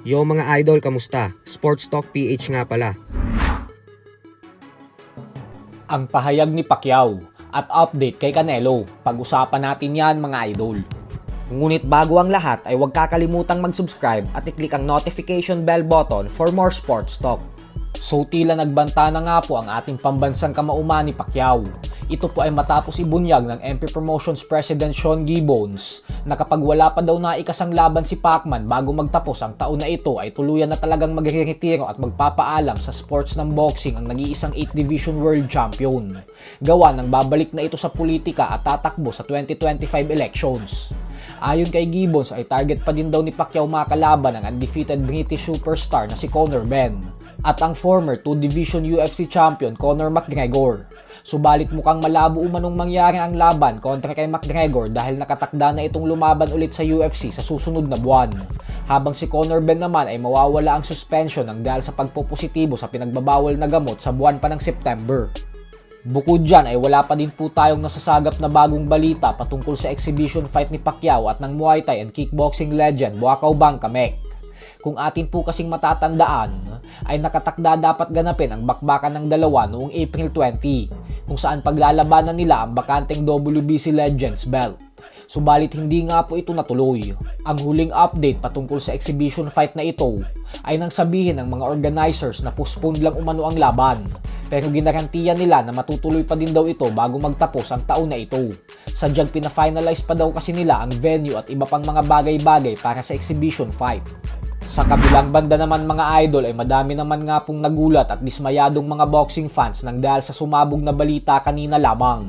Yo mga idol, kamusta? Sports Talk PH nga pala. Ang pahayag ni Pacquiao at update kay Canelo. Pag-usapan natin yan mga idol. Ngunit bago ang lahat ay huwag kakalimutang mag-subscribe at i-click ang notification bell button for more sports talk. So tila nagbanta na nga po ang ating pambansang kamauma ni Pacquiao. Ito po ay matapos ibunyag ng MP Promotions President Sean Gibbons na kapag wala pa daw naikasang laban si Pacman bago magtapos ang taon na ito ay tuluyan na talagang magre-retiro at magpapaalam sa sports ng boxing ang nag-iisang 8 Division World Champion. Gawa ng babalik na ito sa politika at tatakbo sa 2025 elections. Ayon kay Gibbons ay target pa din daw ni Pacquiao makalaban ang undefeated British superstar na si Conor Benn at ang former 2 Division UFC champion Conor McGregor. Subalit mukhang malabo umanong mangyari ang laban kontra kay McGregor dahil nakatakda na itong lumaban ulit sa UFC sa susunod na buwan. Habang si Conor Benn naman ay mawawala ang suspension ng dahil sa pagpopositibo sa pinagbabawal na gamot sa buwan pa ng September. Bukod dyan ay wala pa din po tayong nasasagap na bagong balita patungkol sa exhibition fight ni Pacquiao at ng Muay Thai and Kickboxing legend Buakaw Bangkamek. Kung atin po kasing matatandaan, ay nakatakda dapat ganapin ang bakbakan ng dalawa noong April 20, kung saan paglalabanan nila ang bakanteng WBC Legends belt. Subalit hindi nga po ito natuloy. Ang huling update patungkol sa exhibition fight na ito ay nang sabihin ng mga organizers na postpone lang umano ang laban. Pero ginarantiya nila na matutuloy pa din daw ito bago magtapos ang taon na ito. Sadyang pina-finalize pa daw kasi nila ang venue at iba pang mga bagay-bagay para sa exhibition fight. Sa kabilang banda naman mga idol ay madami naman nga pong nagulat at dismayadong mga boxing fans nang dahil sa sumabog na balita kanina lamang.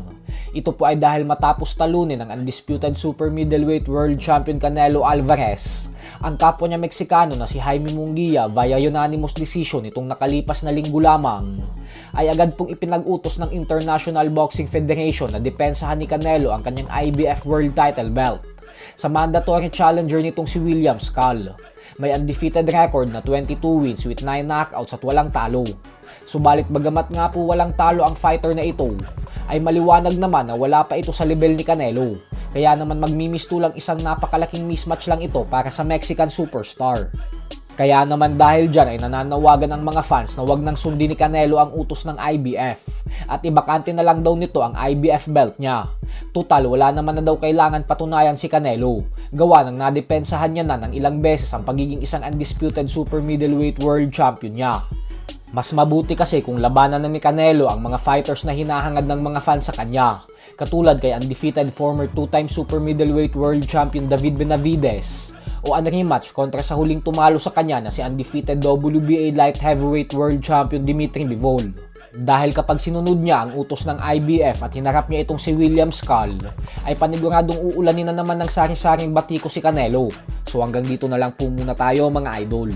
Ito po ay dahil matapos talunin ng undisputed super middleweight world champion Canelo Alvarez, ang kapwa niya Meksikano na si Jaime Munguia via unanimous decision itong nakalipas na linggo lamang, ay agad pong ipinag-utos ng International Boxing Federation na depensahan ni Canelo ang kanyang IBF World Title Belt sa mandatory challenger nitong si William Skull. May undefeated record na 22 wins with 9 knockouts at walang talo. Subalit bagamat nga po walang talo ang fighter na ito, ay maliwanag naman na wala pa ito sa level ni Canelo. Kaya naman magmimistulang isang napakalaking mismatch lang ito para sa Mexican superstar. Kaya naman dahil dyan ay nananawagan ang mga fans na wag nang sundin ni Canelo ang utos ng IBF at ibakante na lang daw nito ang IBF belt niya. Total wala naman na daw kailangan patunayan si Canelo. Gawa ng nadepensahan niya na ng ilang beses ang pagiging isang undisputed super middleweight world champion niya. Mas mabuti kasi kung labanan na ni Canelo ang mga fighters na hinahangad ng mga fans sa kanya. Katulad kay undefeated former two-time super middleweight world champion David Benavides o ang rematch kontra sa huling tumalo sa kanya na si undefeated WBA light heavyweight world champion Dimitri Bivol. Dahil kapag sinunod niya ang utos ng IBF at hinarap niya itong si William Skull, ay paniguradong uulanin na naman ng sari-saring batiko si Canelo. So hanggang dito na lang po muna tayo mga idol.